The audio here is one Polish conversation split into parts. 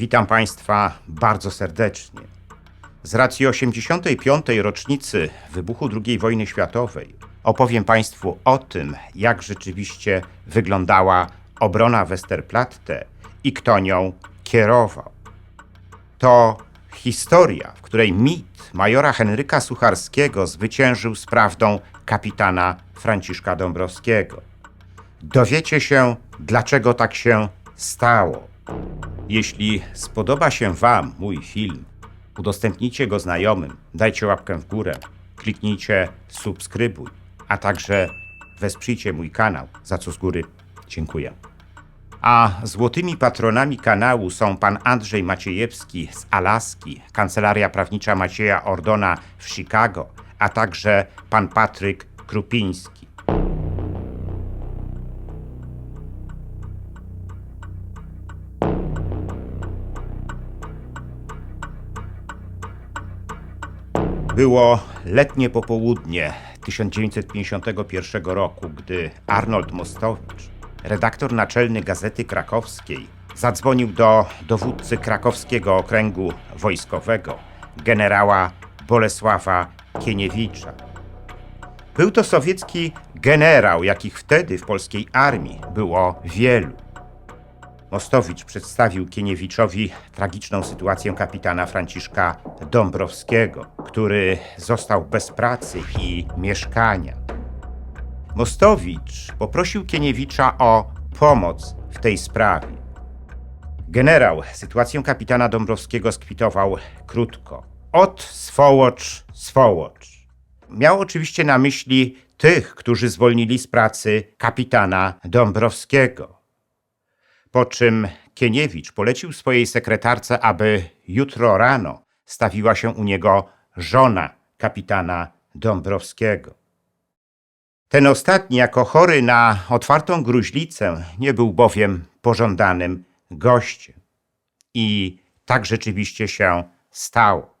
Witam Państwa bardzo serdecznie. Z racji 85. rocznicy wybuchu II wojny światowej opowiem Państwu o tym, jak rzeczywiście wyglądała obrona Westerplatte i kto nią kierował. To historia, w której mit majora Henryka Sucharskiego zwyciężył z prawdą kapitana Franciszka Dąbrowskiego. Dowiecie się, dlaczego tak się stało. Jeśli spodoba się Wam mój film, udostępnijcie go znajomym, dajcie łapkę w górę, kliknijcie subskrybuj, a także wesprzyjcie mój kanał, za co z góry dziękuję. A złotymi patronami kanału są pan Andrzej Maciejewski z Alaski, Kancelaria Prawnicza Macieja Ordona w Chicago, a także pan Patryk Krupiński. Było letnie popołudnie 1951 roku, gdy Arnold Mostowicz, redaktor naczelny Gazety Krakowskiej, zadzwonił do dowódcy krakowskiego okręgu wojskowego, generała Bolesława Kieniewicza. Był to sowiecki generał, jakich wtedy w polskiej armii było wielu. Mostowicz przedstawił Kieniewiczowi tragiczną sytuację kapitana Franciszka Dąbrowskiego, który został bez pracy i mieszkania. Mostowicz poprosił Kieniewicza o pomoc w tej sprawie. Generał sytuację kapitana Dąbrowskiego skwitował krótko. Od swołocz, swołocz. Miał oczywiście na myśli tych, którzy zwolnili z pracy kapitana Dąbrowskiego. Po czym Kieniewicz polecił swojej sekretarce, aby jutro rano stawiła się u niego żona kapitana Dąbrowskiego. Ten ostatni, jako chory na otwartą gruźlicę, nie był bowiem pożądanym gościem. I tak rzeczywiście się stało.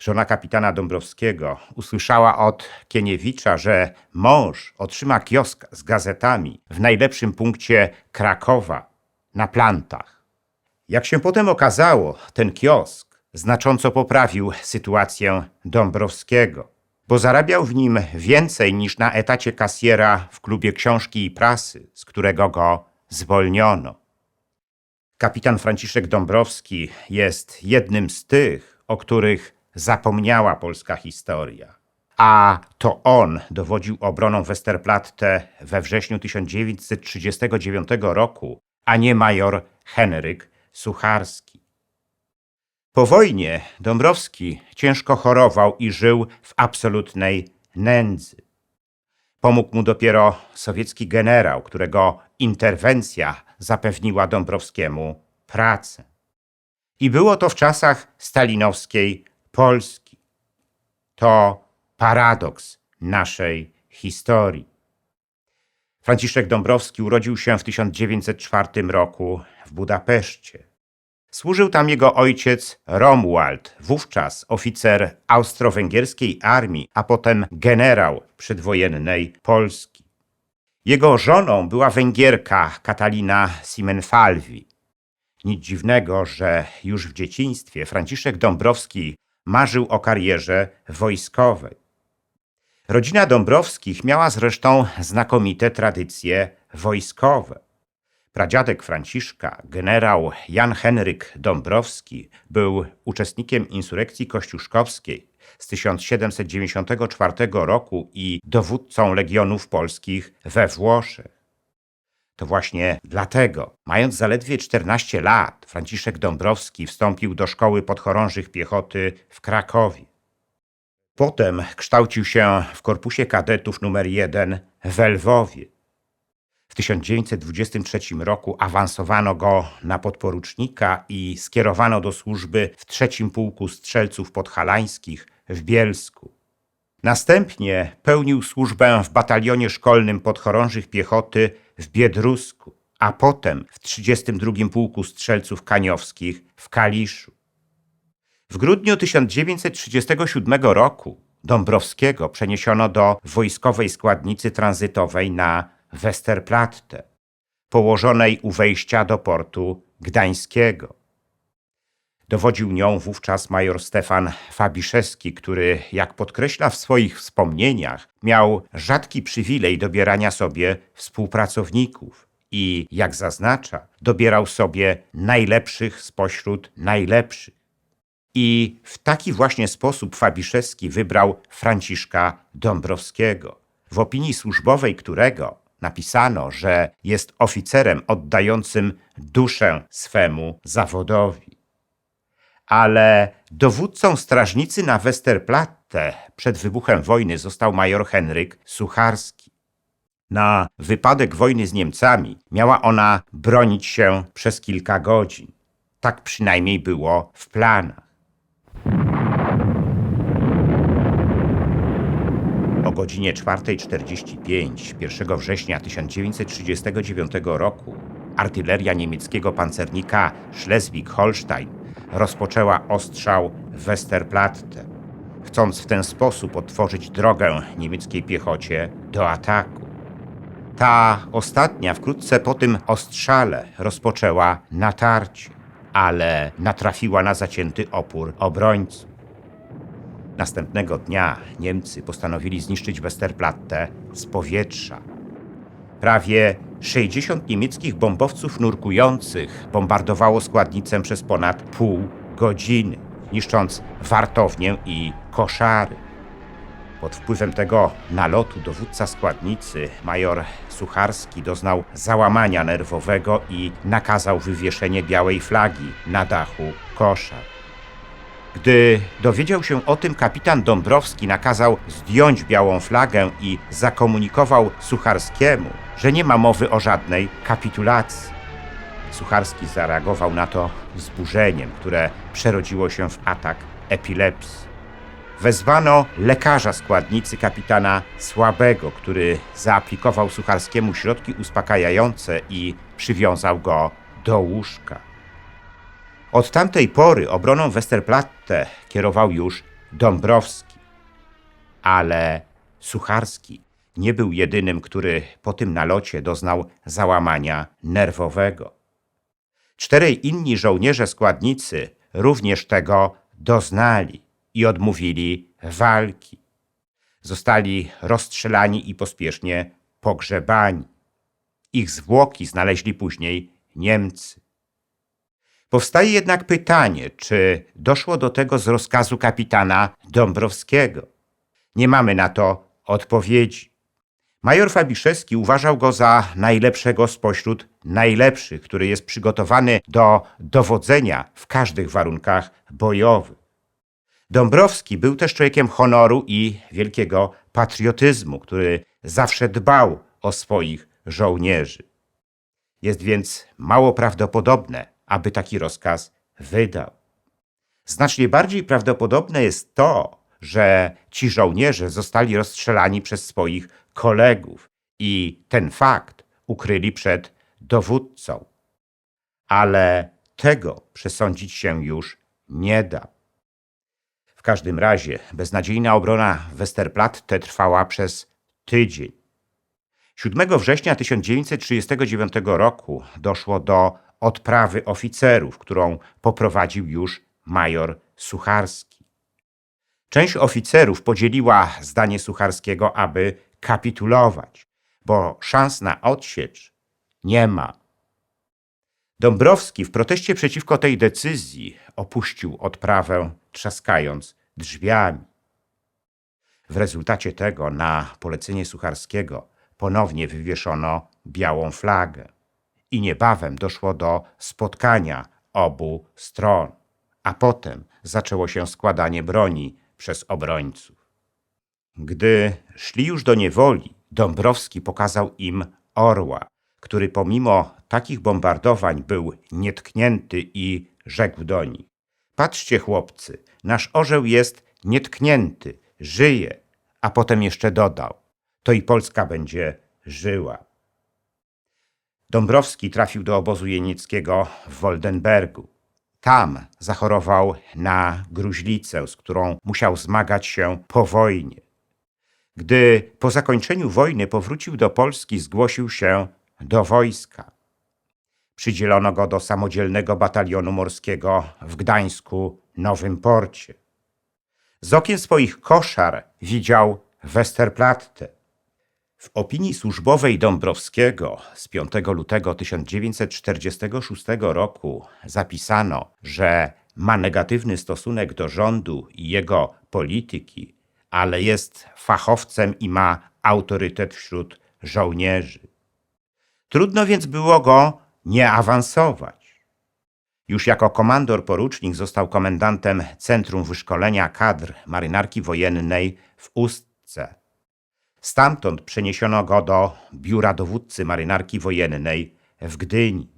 Żona kapitana Dąbrowskiego usłyszała od Kieniewicza, że mąż otrzyma kiosk z gazetami w najlepszym punkcie Krakowa, na plantach. Jak się potem okazało, ten kiosk znacząco poprawił sytuację Dąbrowskiego, bo zarabiał w nim więcej niż na etacie kasjera w klubie książki i prasy, z którego go zwolniono. Kapitan Franciszek Dąbrowski jest jednym z tych, o których zapomniała polska historia. A to on dowodził obroną Westerplatte we wrześniu 1939 roku, a nie major Henryk Sucharski. Po wojnie Dąbrowski ciężko chorował i żył w absolutnej nędzy. Pomógł mu dopiero sowiecki generał, którego interwencja zapewniła Dąbrowskiemu pracę. I było to w czasach stalinowskiej Polski. To paradoks naszej historii. Franciszek Dąbrowski urodził się w 1904 roku w Budapeszcie. Służył tam jego ojciec Romuald, wówczas oficer austro-węgierskiej armii, a potem generał przedwojennej Polski. Jego żoną była Węgierka Katalina Simenfalvi. Nic dziwnego, że już w dzieciństwie Franciszek Dąbrowski marzył o karierze wojskowej. Rodzina Dąbrowskich miała zresztą znakomite tradycje wojskowe. Pradziadek Franciszka, generał Jan Henryk Dąbrowski, był uczestnikiem insurekcji kościuszkowskiej z 1794 roku i dowódcą legionów polskich we Włoszech. To właśnie dlatego, mając zaledwie 14 lat, Franciszek Dąbrowski wstąpił do szkoły podchorążych piechoty w Krakowie. Potem kształcił się w Korpusie Kadetów nr 1 w Lwowie. W 1923 roku awansowano go na podporucznika i skierowano do służby w trzecim pułku strzelców podhalańskich w Bielsku. Następnie pełnił służbę w batalionie szkolnym podchorążych piechoty w Biedrusku, a potem w 32 pułku strzelców kaniowskich w Kaliszu. W grudniu 1937 roku Dąbrowskiego przeniesiono do wojskowej składnicy tranzytowej na Westerplatte, położonej u wejścia do portu gdańskiego. Dowodził nią wówczas major Stefan Fabiszewski, który, jak podkreśla w swoich wspomnieniach, miał rzadki przywilej dobierania sobie współpracowników i, jak zaznacza, dobierał sobie najlepszych spośród najlepszych. I w taki właśnie sposób Fabiszewski wybrał Franciszka Dąbrowskiego, w opinii służbowej którego napisano, że jest oficerem oddającym duszę swemu zawodowi. Ale dowódcą strażnicy na Westerplatte przed wybuchem wojny został major Henryk Sucharski. Na wypadek wojny z Niemcami miała ona bronić się przez kilka godzin. Tak przynajmniej było w planach. Godzinie 4.45 1 września 1939 roku artyleria niemieckiego pancernika Schleswig-Holstein rozpoczęła ostrzał Westerplatte, chcąc w ten sposób otworzyć drogę niemieckiej piechocie do ataku. Ta ostatnia wkrótce po tym ostrzale rozpoczęła natarcie, ale natrafiła na zacięty opór obrońców. Następnego dnia Niemcy postanowili zniszczyć Westerplatte z powietrza. Prawie 60 niemieckich bombowców nurkujących bombardowało składnicę przez ponad pół godziny, niszcząc wartownię i koszary. Pod wpływem tego nalotu dowódca składnicy, major Sucharski, doznał załamania nerwowego i nakazał wywieszenie białej flagi na dachu koszar. Gdy dowiedział się o tym, kapitan Dąbrowski nakazał zdjąć białą flagę i zakomunikował Sucharskiemu, że nie ma mowy o żadnej kapitulacji. Sucharski zareagował na to wzburzeniem, które przerodziło się w atak epilepsji. Wezwano lekarza składnicy kapitana Słabego, który zaaplikował Sucharskiemu środki uspokajające i przywiązał go do łóżka. Od tamtej pory obroną Westerplatte kierował już Dąbrowski. Ale Sucharski nie był jedynym, który po tym nalocie doznał załamania nerwowego. Czterej inni żołnierze składnicy również tego doznali i odmówili walki. Zostali rozstrzelani i pospiesznie pogrzebani. Ich zwłoki znaleźli później Niemcy. Powstaje jednak pytanie, czy doszło do tego z rozkazu kapitana Dąbrowskiego. Nie mamy na to odpowiedzi. Major Fabiszewski uważał go za najlepszego spośród najlepszych, który jest przygotowany do dowodzenia w każdych warunkach bojowych. Dąbrowski był też człowiekiem honoru i wielkiego patriotyzmu, który zawsze dbał o swoich żołnierzy. Jest więc mało prawdopodobne, aby taki rozkaz wydał. Znacznie bardziej prawdopodobne jest to, że ci żołnierze zostali rozstrzelani przez swoich kolegów i ten fakt ukryli przed dowódcą. Ale tego przesądzić się już nie da. W każdym razie beznadziejna obrona Westerplatte trwała przez tydzień. 7 września 1939 roku doszło do odprawy oficerów, którą poprowadził już major Sucharski. Część oficerów podzieliła zdanie Sucharskiego, aby kapitulować, bo szans na odsiecz nie ma. Dąbrowski w proteście przeciwko tej decyzji opuścił odprawę, trzaskając drzwiami. W rezultacie tego na polecenie Sucharskiego ponownie wywieszono białą flagę i niebawem doszło do spotkania obu stron, a potem zaczęło się składanie broni przez obrońców. Gdy szli już do niewoli, Dąbrowski pokazał im orła, który pomimo takich bombardowań był nietknięty i rzekł do nich: Patrzcie, chłopcy, nasz orzeł jest nietknięty, żyje, a potem jeszcze dodał: To i Polska będzie żyła. Dąbrowski trafił do obozu jenieckiego w Woldenbergu. Tam zachorował na gruźlicę, z którą musiał zmagać się po wojnie. Gdy po zakończeniu wojny powrócił do Polski, zgłosił się do wojska. Przydzielono go do samodzielnego batalionu morskiego w Gdańsku Nowym Porcie. Z okien swoich koszar widział Westerplatte. W opinii służbowej Dąbrowskiego z 5 lutego 1946 roku zapisano, że ma negatywny stosunek do rządu i jego polityki, ale jest fachowcem i ma autorytet wśród żołnierzy. Trudno więc było go nie awansować. Już jako komandor porucznik został komendantem Centrum Wyszkolenia Kadr Marynarki Wojennej w Ustce. Stamtąd przeniesiono go do biura dowódcy Marynarki Wojennej w Gdyni.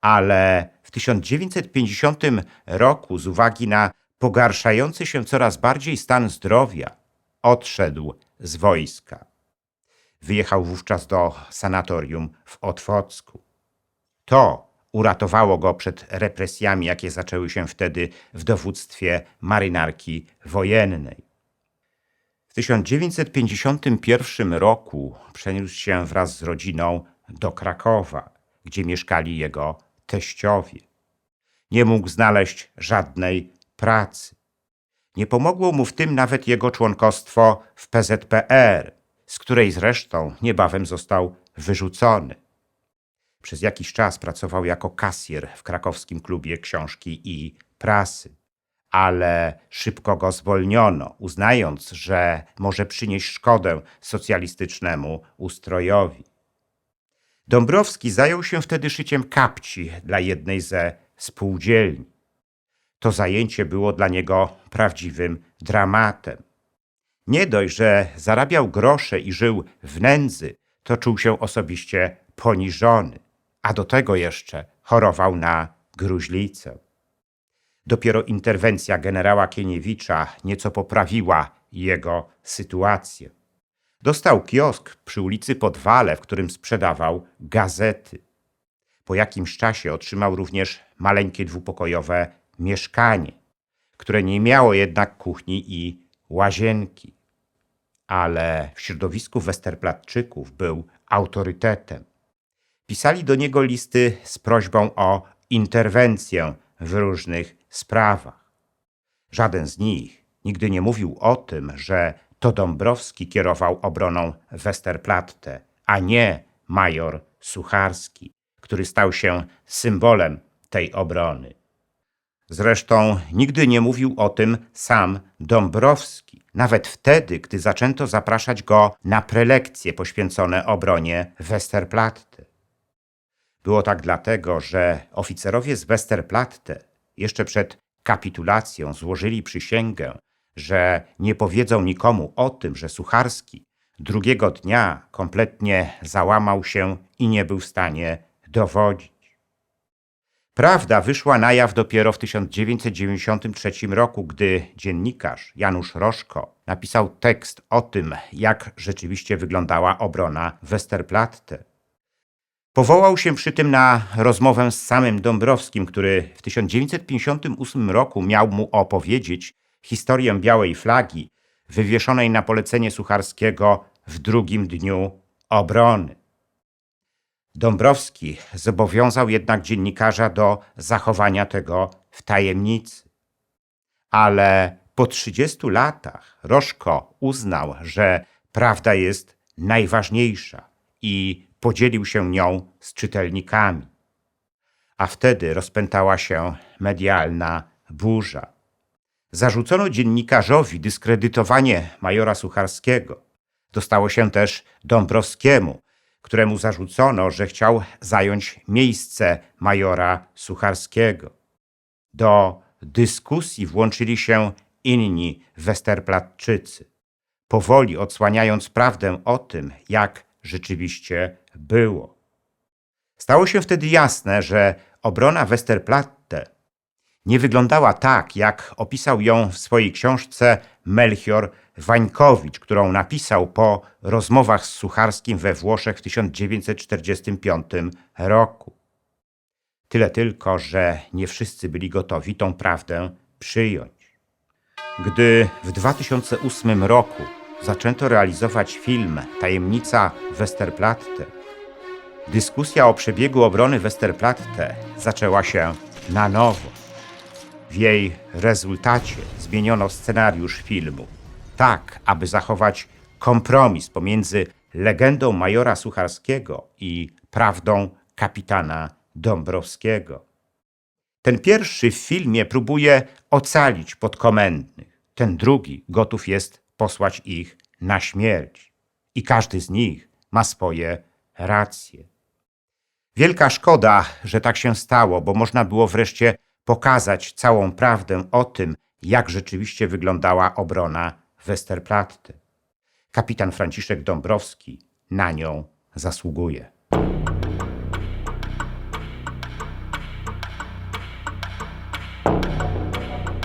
Ale w 1950 roku z uwagi na pogarszający się coraz bardziej stan zdrowia odszedł z wojska. Wyjechał wówczas do sanatorium w Otwocku. To uratowało go przed represjami, jakie zaczęły się wtedy w dowództwie marynarki wojennej. W 1951 roku przeniósł się wraz z rodziną do Krakowa, gdzie mieszkali jego teściowie. Nie mógł znaleźć żadnej pracy. Nie pomogło mu w tym nawet jego członkostwo w PZPR, z której zresztą niebawem został wyrzucony. Przez jakiś czas pracował jako kasjer w krakowskim klubie książki i prasy, ale szybko go zwolniono, uznając, że może przynieść szkodę socjalistycznemu ustrojowi. Dąbrowski zajął się wtedy szyciem kapci dla jednej ze spółdzielni. To zajęcie było dla niego prawdziwym dramatem. Nie dość, że zarabiał grosze i żył w nędzy, to czuł się osobiście poniżony, a do tego jeszcze chorował na gruźlicę. Dopiero interwencja generała Kieniewicza nieco poprawiła jego sytuację. Dostał kiosk przy ulicy Podwale, w którym sprzedawał gazety. Po jakimś czasie otrzymał również maleńkie dwupokojowe mieszkanie, które nie miało jednak kuchni i łazienki. Ale w środowisku Westerplatczyków był autorytetem. Pisali do niego listy z prośbą o interwencję w różnych sprawach. Żaden z nich nigdy nie mówił o tym, że to Dąbrowski kierował obroną Westerplatte, a nie major Sucharski, który stał się symbolem tej obrony. Zresztą nigdy nie mówił o tym sam Dąbrowski, nawet wtedy, gdy zaczęto zapraszać go na prelekcje poświęcone obronie Westerplatte. Było tak dlatego, że oficerowie z Westerplatte jeszcze przed kapitulacją złożyli przysięgę, że nie powiedzą nikomu o tym, że Sucharski drugiego dnia kompletnie załamał się i nie był w stanie dowodzić. Prawda wyszła na jaw dopiero w 1993 roku, gdy dziennikarz Janusz Roszko napisał tekst o tym, jak rzeczywiście wyglądała obrona Westerplatte. Powołał się przy tym na rozmowę z samym Dąbrowskim, który w 1958 roku miał mu opowiedzieć historię białej flagi wywieszonej na polecenie Sucharskiego w drugim dniu obrony. Dąbrowski zobowiązał jednak dziennikarza do zachowania tego w tajemnicy. Ale po 30 latach Roszko uznał, że prawda jest najważniejsza i podzielił się nią z czytelnikami. A wtedy rozpętała się medialna burza. Zarzucono dziennikarzowi dyskredytowanie majora Sucharskiego. Dostało się też Dąbrowskiemu, któremu zarzucono, że chciał zająć miejsce majora Sucharskiego. Do dyskusji włączyli się inni Westerplatczycy, powoli odsłaniając prawdę o tym, jak rzeczywiście było. Stało się wtedy jasne, że obrona Westerplatte nie wyglądała tak, jak opisał ją w swojej książce Melchior Wańkowicz, którą napisał po rozmowach z Sucharskim we Włoszech w 1945 roku. Tyle tylko, że nie wszyscy byli gotowi tą prawdę przyjąć. Gdy w 2008 roku zaczęto realizować film Tajemnica Westerplatte, Dyskusja o przebiegu obrony Westerplatte zaczęła się na nowo. W jej rezultacie zmieniono scenariusz filmu, tak aby zachować kompromis pomiędzy legendą majora Sucharskiego i prawdą kapitana Dąbrowskiego. Ten pierwszy w filmie próbuje ocalić podkomendnych, ten drugi gotów jest posłać ich na śmierć. I każdy z nich ma swoje racje. Wielka szkoda, że tak się stało, bo można było wreszcie pokazać całą prawdę o tym, jak rzeczywiście wyglądała obrona Westerplatte. Kapitan Franciszek Dąbrowski na nią zasługuje.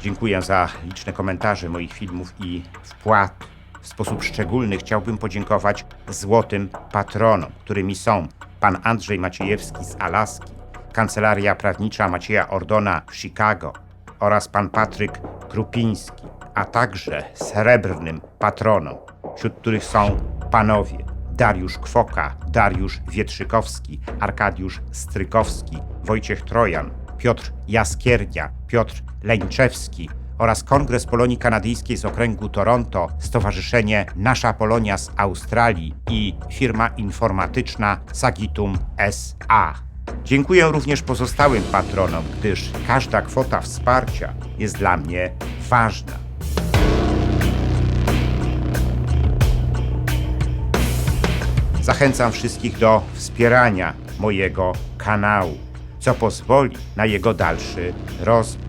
Dziękuję za liczne komentarze moich filmów i wpłat. W sposób szczególny chciałbym podziękować złotym patronom, którymi są pan Andrzej Maciejewski z Alaski, kancelaria prawnicza Macieja Ordona w Chicago oraz pan Patryk Krupiński, a także srebrnym patronom, wśród których są panowie Dariusz Kwoka, Dariusz Wietrzykowski, Arkadiusz Strykowski, Wojciech Trojan, Piotr Jaskiernia, Piotr Leńczewski oraz Kongres Polonii Kanadyjskiej z okręgu Toronto, Stowarzyszenie Nasza Polonia z Australii i firma informatyczna Sagitum SA. Dziękuję również pozostałym patronom, gdyż każda kwota wsparcia jest dla mnie ważna. Zachęcam wszystkich do wspierania mojego kanału, co pozwoli na jego dalszy rozwój.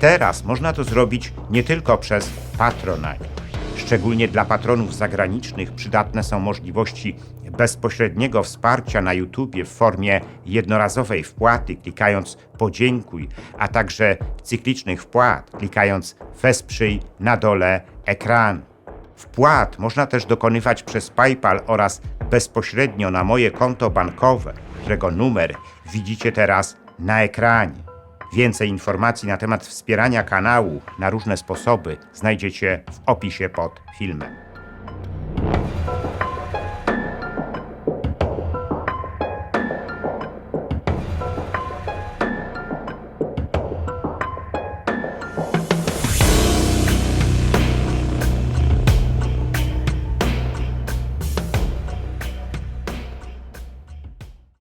Teraz można to zrobić nie tylko przez Patronite. Szczególnie dla patronów zagranicznych przydatne są możliwości bezpośredniego wsparcia na YouTube w formie jednorazowej wpłaty, klikając podziękuj, a także cyklicznych wpłat, klikając wesprzyj na dole ekranu. Wpłat można też dokonywać przez PayPal oraz bezpośrednio na moje konto bankowe, którego numer widzicie teraz na ekranie. Więcej informacji na temat wspierania kanału na różne sposoby znajdziecie w opisie pod filmem.